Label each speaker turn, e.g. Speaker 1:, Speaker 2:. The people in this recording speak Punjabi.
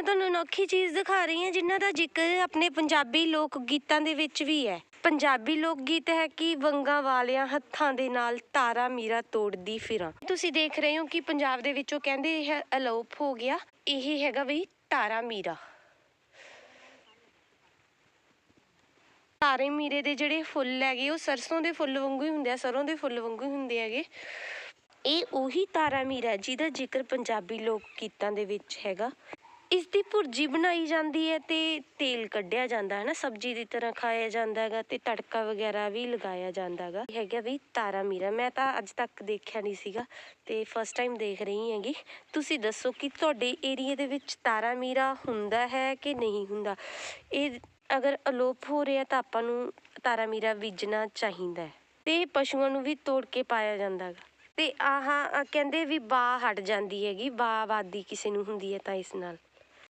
Speaker 1: ਮੈਂ ਤੁਹਾਨੂੰ ਅਨੋਖੀ ਚੀਜ਼ ਦਿਖਾ ਰਹੀ ਹਾਂ, ਜਿਨ੍ਹਾਂ ਦਾ ਜ਼ਿਕਰ ਆਪਣੇ ਪੰਜਾਬੀ ਲੋਕ ਗੀਤਾਂ ਦੇ ਵਿੱਚ ਵੀ ਹੈ। ਪੰਜਾਬੀ ਲੋਕ ਗੀਤ ਹੈ ਕਿ ਵੰਗਾਂ ਵਾਲਿਆਂ ਹੱਥਾਂ ਦੇ ਨਾਲ ਤਾਰਾ ਮੀਰਾ ਤੋੜਦੀ ਫਿਰਾਂ। ਤੁਸੀਂ ਦੇਖ ਰਹੇ ਹੋ ਕਿ ਪੰਜਾਬ ਦੇ ਵਿੱਚੋਂ ਕਹਿੰਦੇ ਇਹ ਅਲੋਪ ਹੋ ਗਿਆ। ਇਹ ਹੈਗਾ ਵੀ ਤਾਰਾ ਮੀਰਾ। ਤਾਰੇ ਮੀਰੇ ਦੇ ਜਿਹੜੇ ਫੁੱਲ ਹੈਗੇ, ਉਹ ਸਰਸੋਂ ਦੇ ਫੁੱਲ ਵਾਂਗੂ ਹੀ ਹੁੰਦੇ ਆ, ਸਰੋਂ ਦੇ ਫੁੱਲ ਵਾਂਗੂ ਹੀ ਹੁੰਦੇ ਹੈਗੇ। ਇਹ ਉਹੀ ਤਾਰਾ ਮੀਰਾ ਜਿਹਦਾ ਜ਼ਿਕਰ ਪੰਜਾਬੀ ਲੋਕ ਗੀਤਾਂ ਦੇ ਵਿੱਚ ਹੈਗਾ। ਇਸ ਦੀ ਭੁਰਜੀ ਬਣਾਈ ਜਾਂਦੀ ਹੈ ਅਤੇ ਤੇਲ ਕੱਢਿਆ ਜਾਂਦਾ ਹੈ ਨਾ ਸਬਜ਼ੀ ਦੀ ਤਰ੍ਹਾਂ ਖਾਇਆ ਜਾਂਦਾ ਹੈਗਾ ਅਤੇ ਤੜਕਾ ਵਗੈਰਾ ਵੀ ਲਗਾਇਆ ਜਾਂਦਾ ਹੈਗਾ। ਇਹ ਹੈਗਾ ਵੀ ਤਾਰਾ ਮੀਰਾ। ਮੈਂ ਤਾਂ ਅੱਜ ਤੱਕ ਦੇਖਿਆ ਨਹੀਂ ਸੀਗਾ ਅਤੇ ਫਸਟ ਟਾਈਮ ਦੇਖ ਰਹੀ ਹੈਗੀ। ਤੁਸੀਂ ਦੱਸੋ ਕਿ ਤੁਹਾਡੇ ਏਰੀਏ ਦੇ ਵਿੱਚ ਤਾਰਾ ਮੀਰਾ ਹੁੰਦਾ ਹੈ ਕਿ ਨਹੀਂ ਹੁੰਦਾ? ਇਹ ਅਗਰ ਅਲੋਪ ਹੋ ਰਿਹਾ ਤਾਂ ਆਪਾਂ ਨੂੰ ਤਾਰਾ ਮੀਰਾ ਬੀਜਣਾ ਚਾਹੀਦਾ ਹੈ। ਤੇ ਪਸ਼ੂਆਂ ਨੂੰ ਵੀ ਤੋੜ ਕੇ ਪਾਇਆ ਜਾਂਦਾ ਹੈਗਾ। ਤੇ ਆਹ ਅ, ਕਹਿੰਦੇ ਵੀ ਬਾਹ ਹਟ ਜਾਂਦੀ ਹੈਗੀ ਬਾਹ ਆਬਾਦੀ ਕਿਸੇ ਨੂੰ ਹੁੰਦੀ ਹੈ ਤਾਂ ਇਸ ਨਾਲ।